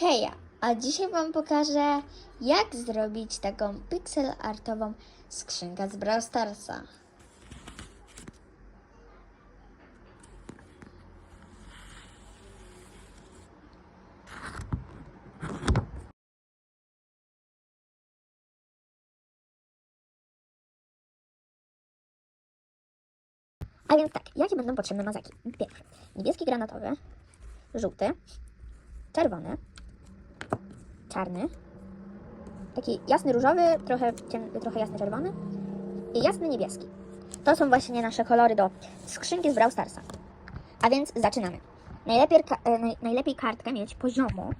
Heja, a dzisiaj Wam pokażę, jak zrobić taką pixel artową skrzynkę z Brawl Starsa. A więc tak, jakie będą potrzebne mazaki? Pierwszy, niebieski granatowy, żółty, czerwony, czarny, taki jasny różowy, trochę, ciem, trochę jasny czerwony i jasny niebieski. To są właśnie nasze kolory do skrzynki z Brawl Starsa. A więc zaczynamy. Najlepiej, ka- e, naj, najlepiej kartkę mieć poziomo,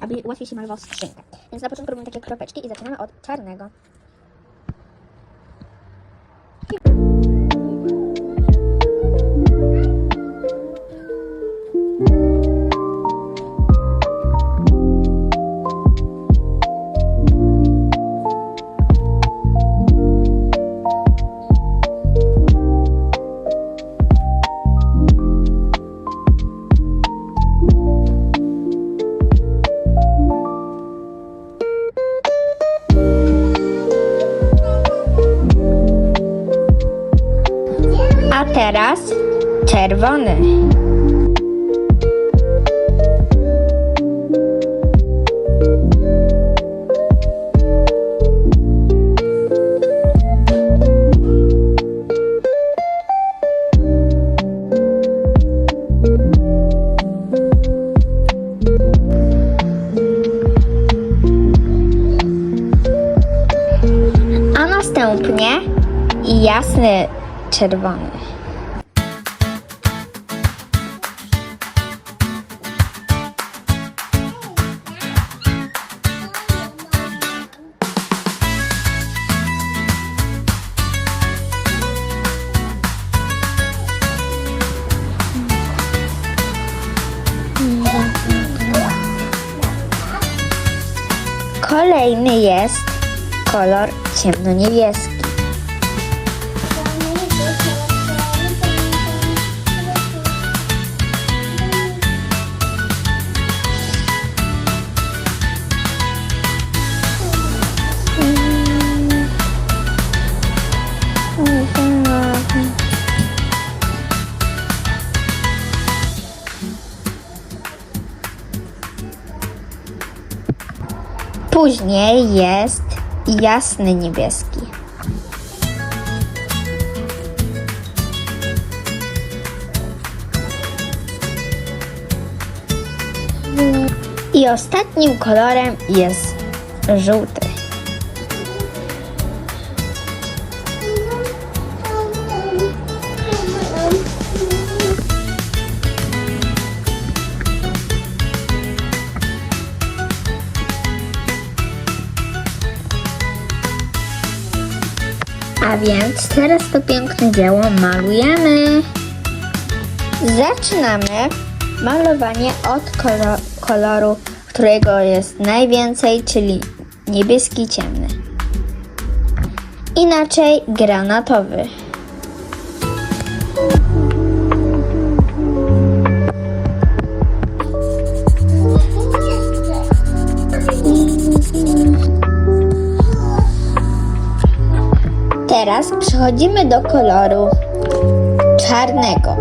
aby łatwiej się malował skrzynkę. Więc na początku robimy takie kropeczki i zaczynamy od czarnego. Teraz czerwony. A następnie jasny czerwony. Kolejny jest kolor ciemno-niebieski. Później jest jasny niebieski. I ostatnim kolorem jest żółty. A więc teraz to piękne dzieło malujemy. Zaczynamy malowanie od kolo- koloru, którego jest najwięcej, czyli niebieski ciemny. Inaczej granatowy. Teraz przechodzimy do koloru czarnego.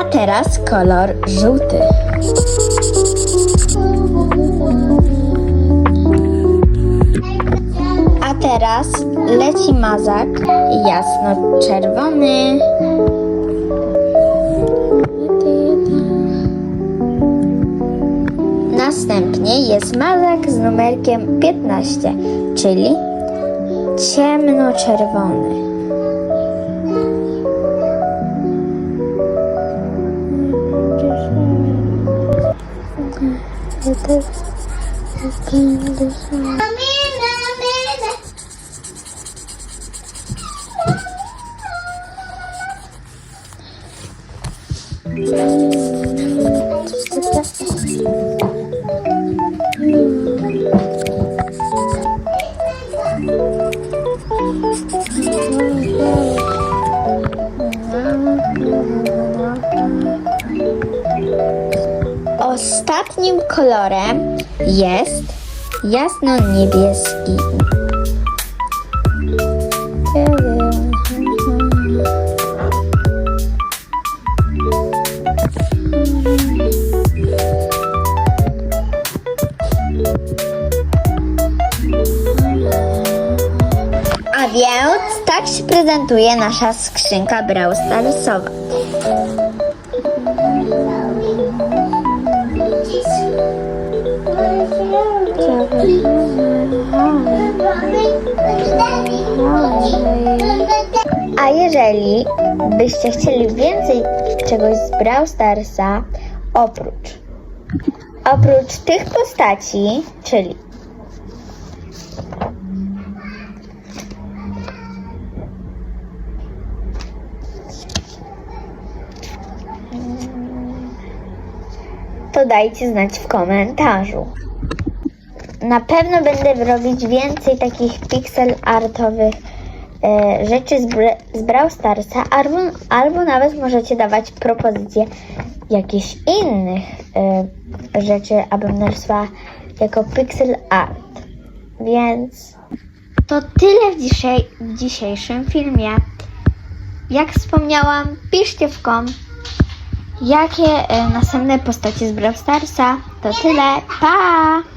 A teraz kolor żółty. A teraz leci mazak jasno-czerwony. Następnie jest mazak z numerkiem 15, czyli ciemnoczerwony. Thank you. Ostatnim kolorem jest jasno-niebieski. A więc tak się prezentuje nasza skrzynka Brawl Starsowa. A jeżeli byście chcieli więcej czegoś z Brawl Starsa, oprócz oprócz tych postaci, czyli to dajcie znać w komentarzu. Na pewno będę robić więcej takich pixel artowych e, rzeczy z, z Brawl Starsa, albo, albo nawet możecie dawać propozycje jakichś innych e, rzeczy, abym narysowała jako pixel art. Więc to tyle w, w dzisiejszym filmie. Jak wspomniałam, piszcie w kom, jakie e, następne postacie z Brawl Starsa. To tyle. Pa!